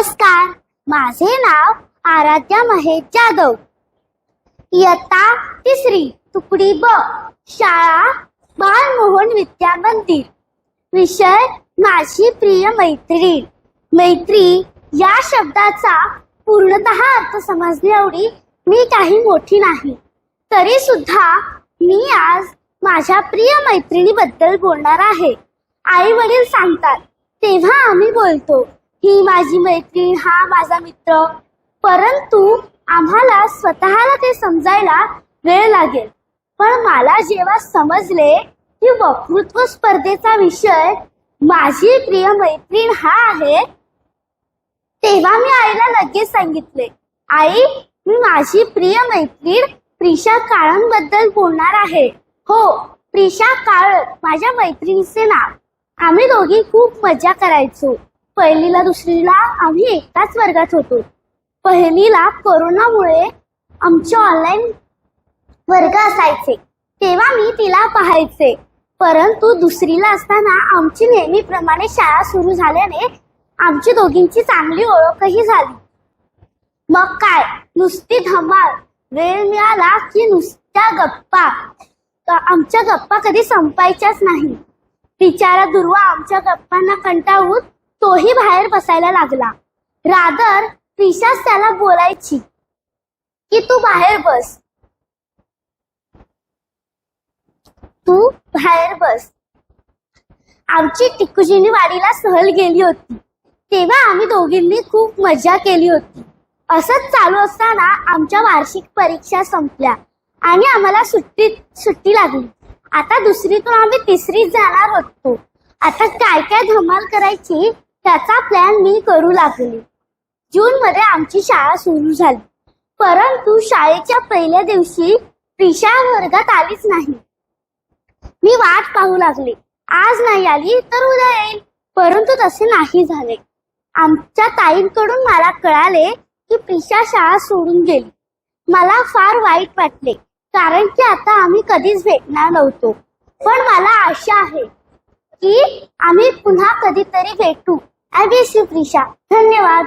नमस्कार. माझे नाव आराध्या महेश जाधव. इयत्ता तिसरी तुकडी ब. शाळा बालमोहन विद्या मंदिर. विषय माझी प्रिय मैत्रीण मैत्री या शब्दाचा पूर्णतः अर्थ समजणे एवढी मी काही मोठी नाही. तरी सुद्धा मी आज माझ्या प्रिय मैत्रिणीबद्दल बोलणार आहे. आई वडील सांगतात तेव्हा आम्ही बोलतो ही माझी मैत्रीण हा माझा मित्र. परंतु आम्हाला स्वतःला ते समजायला वेळ लागेल. पण मला जेव्हा समजले की वक्तृत्व स्पर्धेचा विषय माझी प्रिय मैत्रीण हा आहे तेव्हा मी आईला लगेच सांगितले आई मी माझी प्रिय मैत्रीण प्रिशा काळंबद्दल बोलणार आहे. हो प्रिशा काळ माझ्या मैत्रिणीचे नाव. आम्ही दोघी खूप मजा करायचो. पहिलीला दुसरीला आम्ही एकटाच वर्गात होतो. पहिलीला कोरोनामुळे आमचे ऑनलाईन वर्ग असायचे. तेव्हा मी तिला पाहायचे. परंतु दुसरीला असताना आमची नेहमीप्रमाणे शाळा सुरू झाल्याने आमची दोघींची चांगली ओळखही झाली. मग काय? नुसती धमाल. वेळ मिळाला की नुसत्या गप्पा. आमच्या गप्पा कधी संपायच्याच नाही. बिचारा दुर्वा आमच्या गप्पांना कंटाळून तोही बाहेर बसायला लागला. रादर त्रिशाच त्याला बोलायची की तू बाहेर बस. तू बाहेर बस. आमची टिकुजीनी वाडीला सहल गेली होती. तेव्हा आम्ही दोघींनी खूप मजा केली होती. असंच चालू असताना आमच्या वार्षिक परीक्षा संपल्या आणि आम्हाला सुट्टी सुट्टी लागली. आता दुसरीतून आम्ही तिसरीत जाणार होतो. आता काय काय धमाल करायची? त्याचा प्लॅन मी करू लागले. जून मध्ये आमची शाळा सुरू झाली. परंतु शाळेच्या पहिल्या दिवशी प्रिशा वर्गात आलीच नाही. मी वाट पाहू लागले. आज नाही आली तर उद्या येईल. परंतु तसे नाही झाले. आमच्या ताईंकडून मला कळाले की प्रिशा शाळा सोडून गेली. मला फार वाईट वाटले कारण की आता आम्ही कधीच भेटणार नव्हतो. पण मला आशा आहे की आम्ही पुन्हा कधीतरी भेटू. आय मिस यू धन्यवाद.